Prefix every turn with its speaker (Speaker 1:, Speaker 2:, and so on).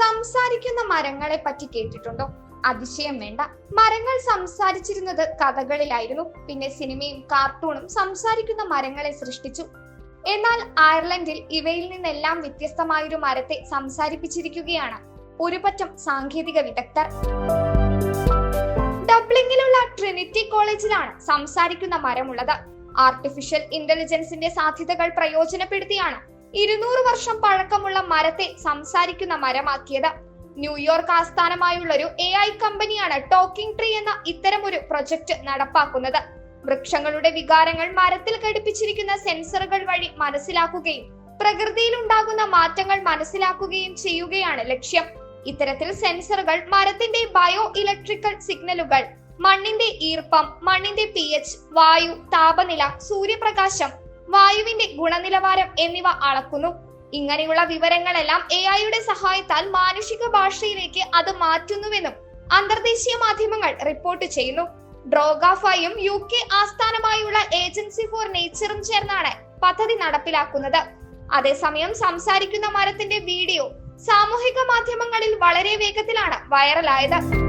Speaker 1: സംസാരിക്കുന്ന മരങ്ങളെ പറ്റി കേട്ടിട്ടുണ്ടോ? അതിശയം വേണ്ട. മരങ്ങൾ സംസാരിച്ചിരുന്നത് കഥകളിലായിരുന്നു. പിന്നെ സിനിമയും കാർട്ടൂണും സംസാരിക്കുന്ന മരങ്ങളെ സൃഷ്ടിച്ചു. എന്നാൽ അയർലൻഡിൽ ഇവയിൽ നിന്നെല്ലാം വ്യത്യസ്തമായൊരു മരത്തെ സംസാരിപ്പിച്ചിരിക്കുകയാണ് ഒരുപറ്റം സാങ്കേതിക വിദഗ്ധർ. ഡബ്ലിംഗിലുള്ള ട്രിനിറ്റി കോളേജിലാണ് സംസാരിക്കുന്ന മരമുള്ളത്. ആർട്ടിഫിഷ്യൽ ഇന്റലിജൻസിന്റെ സാധ്യതകൾ പ്രയോജനപ്പെടുത്തിയാണ് ഇരുന്നൂറ് വർഷം പഴക്കമുള്ള മരത്തെ സംസാരിക്കുന്ന മരമാക്കിയത്. ന്യൂയോർക്ക് ആസ്ഥാനമായുള്ള ഒരു എ ഐ കമ്പനിയാണ് ടോക്കിംഗ് ട്രീ എന്ന ഇത്തരമൊരു പ്രൊജക്ട് നടപ്പാക്കുന്നത്. വൃക്ഷങ്ങളുടെ വികാരങ്ങൾ മരത്തിൽ ഘടിപ്പിച്ചിരിക്കുന്ന സെൻസറുകൾ വഴി മനസ്സിലാക്കുകയും പ്രകൃതിയിൽ ഉണ്ടാകുന്ന മാറ്റങ്ങൾ മനസ്സിലാക്കുകയും ചെയ്യുകയാണ് ലക്ഷ്യം. ഇത്തരത്തിൽ സെൻസറുകൾ മരത്തിന്റെ ബയോ ഇലക്ട്രിക്കൽ സിഗ്നലുകൾ മണ്ണിന്റെ ഈർപ്പം മണ്ണിന്റെ പി വായു താപനില സൂര്യപ്രകാശം വായുവിന്റെ ഗുണനിലവാരം എന്നിവ അളക്കുന്നു. ഇങ്ങനെയുള്ള വിവരങ്ങളെല്ലാം എ ഐയുടെ സഹായത്താൽ മാനുഷിക ഭാഷയിലേക്ക് അത് മാറ്റുന്നുവെന്നും അന്തർദേശീയ മാധ്യമങ്ങൾ റിപ്പോർട്ട് ചെയ്യുന്നു. ഡ്രോഗാഫയും യു കെ ആസ്ഥാനമായുള്ള ഏജൻസി ഫോർ നേച്ചറും ചേർന്നാണ് പദ്ധതി നടപ്പിലാക്കുന്നത്. അതേസമയം സംസാരിക്കുന്ന മരത്തിന്റെ വീഡിയോ സാമൂഹിക മാധ്യമങ്ങളിൽ വളരെ വേഗത്തിലാണ് വൈറലായത്.